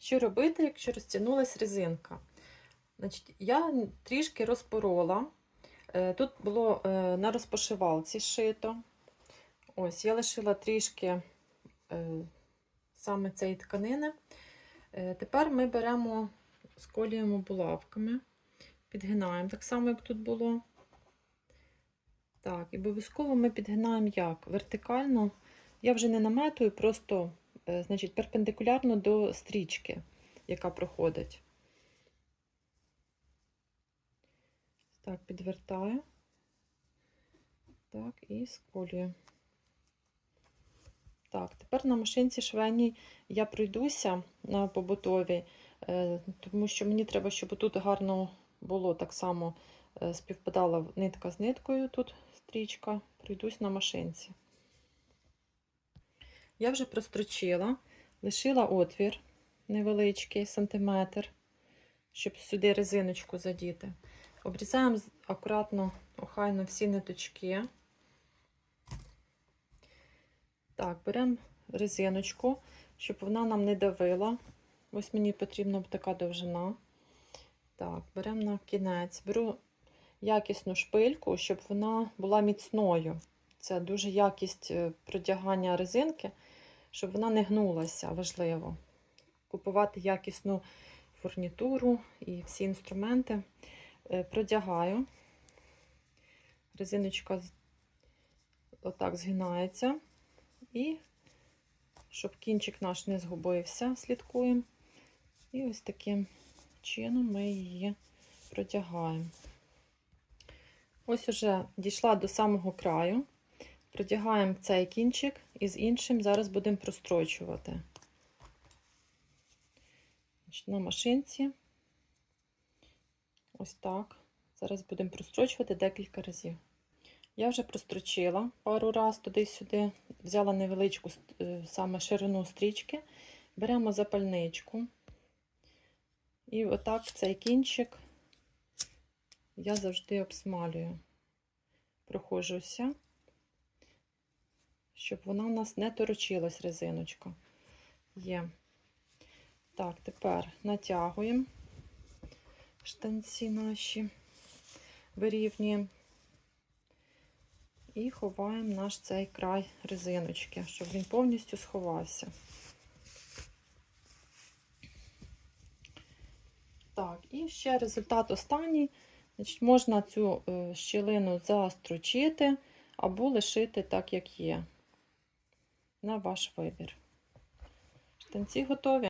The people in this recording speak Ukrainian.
Що робити, якщо розтягнулася резинка? Значить, я трішки розпорола. Е, Тут було е, на розпошивалці шито. Ось, я лишила трішки е, саме цієї тканини. Тепер ми беремо, сколюємо булавками, підгинаємо так само, як тут було. Так, і обов'язково ми підгинаємо як? Вертикально. Я вже не наметую, просто значить, перпендикулярно до стрічки, яка проходить. Так, підвертаю. Так, і сколюю. Так, тепер на машинці швейній я пройдуся на побутовій, е, тому що мені треба, щоб тут гарно було так само е, співпадала нитка з ниткою, тут стрічка, пройдусь на машинці. Я вже прострочила, лишила отвір невеличкий сантиметр, щоб сюди резиночку задіти. Обрізаємо акуратно, охайно всі ниточки. Так, беремо резиночку, щоб вона нам не давила. Ось мені потрібна така довжина. Так, беремо на кінець. Беру якісну шпильку, щоб вона була міцною. Це дуже якість е, продягання резинки, щоб вона не гнулася, важливо. Купувати якісну фурнітуру і всі інструменти. Е, Продягаю. Резиночка отак згинається. І щоб кінчик наш не згубився, слідкуємо. І ось таким чином ми її протягаємо. Ось уже дійшла до самого краю. Протягаємо цей кінчик і з іншим зараз будемо прострочувати. На машинці. Ось так. Зараз будемо прострочувати декілька разів. Я вже прострочила пару раз туди-сюди, взяла невеличку е, саме ширину стрічки, беремо запальничку. І отак цей кінчик я завжди обсмалюю. Проходжуся, щоб вона у нас не торочилась резиночка. Є. Так, тепер натягуємо штанці наші, вирівнюємо. І ховаємо наш цей край резиночки, щоб він повністю сховався. Так, і ще результат останній. Значить, Можна цю е, щілину застрочити або лишити так, як є. На ваш вибір. Штанці готові.